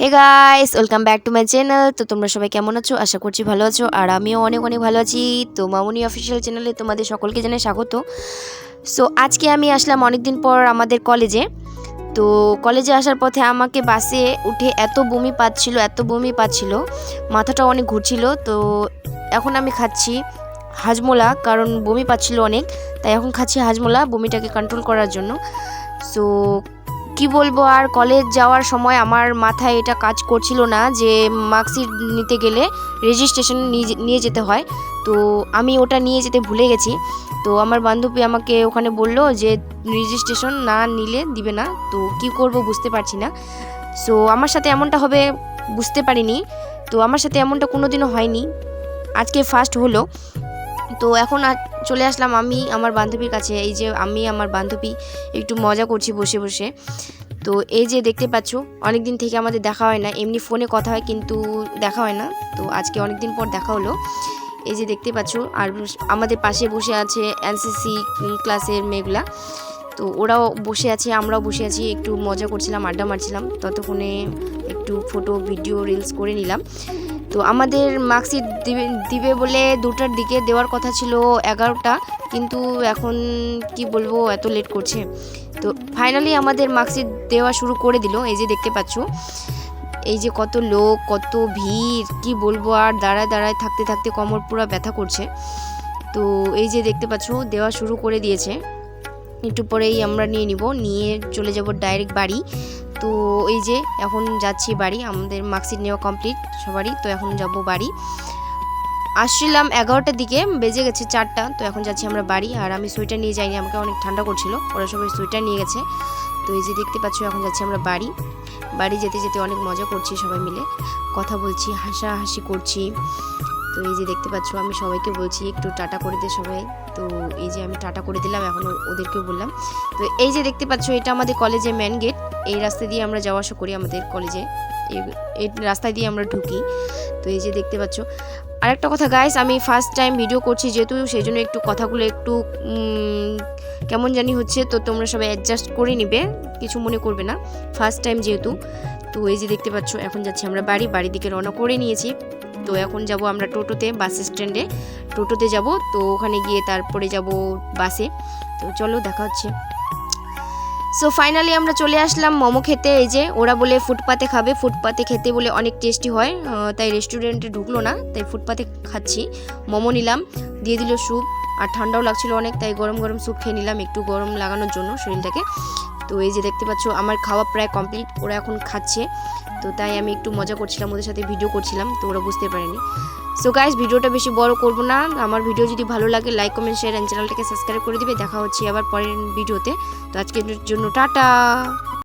Hey guys welcome back to my channel তো তোমরা সবাই কেমন আছো? আশা করছি ভালো আছো। আর আমিও অনেক অনেক ভালো আছি। তো মামুনি অফিসিয়াল চ্যানেলে তোমাদের সকলকে জানাই স্বাগত। সো আজকে আমি আসলাম অনেক দিন পর আমাদের কলেজে তো কলেজে আসার পথে আমাকে বাসে উঠে এত বমি পাচ্ছিল, এত বমি পাচ্ছিল। মাথাটা অনেক ঘুরছিল। তো এখন আমি খাচ্ছি হাজমোলা, কারণ বমি পাচ্ছিল অনেক। তাই এখন খাচ্ছি হাজমোলা বমিটাকে কন্ট্রোল করার জন্য। সো কি বলব আর কলেজ যাওয়ার সময় আমার মাথায় এটা কাজ করছিল না যে মার্কশিট নিতে গেলে রেজিস্ট্রেশন নিয়ে যেতে হয়। তো আমি ওটা নিয়ে যেতে ভুলে গেছি। তো আমার বান্ধবী আমাকে ওখানে বলল যে রেজিস্ট্রেশন না নিলে দিবে না। তো কি করব বুঝতে পারছি না। সো আমার সাথে এমনটা হবে বুঝতে পারিনি। তো আমার সাথে এমনটা কোনো দিনও হয়নি। আজকে ফার্স্ট হলো। তো এখন চলে আসলাম আমি আমার বান্ধবীর কাছে। এই যে আমি আমার বান্ধবী একটু মজা করছি বসে বসে। তো এই যে দেখতে পাচ্ছ অনেক দিন থেকে আমাদের দেখা হয় না। এমনি ফোনে কথা হয় কিন্তু দেখা হয় না। তো আজকে অনেক দিন পর দেখা হলো। এই যে দেখতে পাচ্ছ, আর আমাদের পাশে বসে আছে এনসিসি ক্লাসের মেয়েগুলা। তো ওরাও বসে আছে, আমরাও বসে আছি। একটু মজা করছিলাম, আড্ডা মারছিলাম। ততক্ষণে একটু ফটো, ভিডিও, রিলস করে নিলাম। তো আমাদের মার্কশিট দিবে দিবে বলে দুটার দিকে দেওয়ার কথা ছিল এগারোটা, কিন্তু এখন কি বলব, এত লেট করছে। তো ফাইনালি আমাদের মার্কশিট দেওয়া শুরু করে দিল, এই যে দেখতে পাচ্ছ। এই যে কত লোক, কত ভিড়, কি বলব আর, দাঁড়ায় দাঁড়ায় থাকতে থাকতে কোমর পুরো ব্যথা করছে। তো এই যে দেখতে পাচ্ছ, দেওয়া শুরু করে দিয়েছে। একটু পরেই আমরা নিয়ে নিব, নিয়ে চলে যাব ডাইরেক্ট বাড়ি। তো এই যে এখন যাচ্ছি বাড়ি, আমাদের মার্কশিট নেওয়া কমপ্লিট সবারই, তো এখন যাব বাড়ি। আসছিলাম এগারোটার দিকে, বেজে গেছে চারটা, তো এখন যাচ্ছি আমরা বাড়ি। আর আমি সোয়েটার নিয়ে যাইনি, আমাকে অনেক ঠান্ডা করছিল, ওরা সবাই সোয়েটার নিয়ে গেছে। তো এই যে দেখতে পাচ্ছ, এখন যাচ্ছি আমরা বাড়ি। বাড়ি যেতে যেতে অনেক মজা করছি সবাই মিলে। কথা বলছি, হাসাহাসি করছি। তো এই যে দেখতে পাচ্ছ, আমি সবাইকে বলছি, একটু টাটা করে দে সবাই। তো এই যে আমি টাটা করে দিলাম, এখন ওদেরকেও বললাম। তো এই যে দেখতে পাচ্ছ, এটা আমাদের কলেজের মেন গেট এই রাস্তা দিয়ে আমরা যাওয়া আসা করি আমাদের কলেজে। এই রাস্তা দিয়ে আমরা ঢুকি। তো এই যে দেখতে পাচ্ছ। আরেকটা কথা গাইস আমি ফার্স্ট টাইম ভিডিও করছি যেহেতু, সেই জন্য একটু কথাগুলো একটু কেমন জানি হচ্ছে, তো তোমরা সবাই অ্যাডজাস্ট করে নিবে। কিছু মনে করবে না। ফার্স্ট টাইম যেহেতু, তো এই যে দেখতে পাচ্ছ, এখন যাচ্ছি আমরা বাড়ি। বাড়ির দিকে রওনা করে নিয়েছি। তো এখন যাব আমরা টোটোতে, বাস স্ট্যান্ডে টোটোতে যাব, তো ওখানে গিয়ে তারপরে যাব বাসে। তো চলো, দেখা হচ্ছে। সো ফাইনালি আমরা চলে আসলাম মোমো খেতে, এই যে ওরা বলে ফুটপাতে খাবে, ফুটপাতে খেতে বলে অনেক টেস্টি হয় তাই রেস্টুরেন্টে ঢুকলো না, তাই ফুটপাতে খাচ্ছি। মোমো নিলাম, দিয়ে দিল স্যুপ আর ঠান্ডাও লাগছিল অনেক, তাই গরম গরম স্যুপ খেয়ে নিলাম, একটু গরম লাগানোর জন্য শরীরটাকে। তো এই যে দেখতে পাচ্ছ, আমার খাওয়া প্রায় কমপ্লিট ওরা এখন খাচ্ছে। তো তাই আমি একটু মজা করছিলাম, ওদের সাথে ভিডিও করছিলাম, তো ওরা বুঝতে পারেনি। সো গাইজ ভিডিওটা বেশি বড় করব না। আমার ভিডিও যদি ভালো লাগে লাইক কমেন্ট শেয়ার অ্যান্ড চ্যানেলটাকে সাবস্ক্রাইব করে দিবে। দেখা হচ্ছে আবার পরের ভিডিওতে। তো আজকের জন্য টাটা।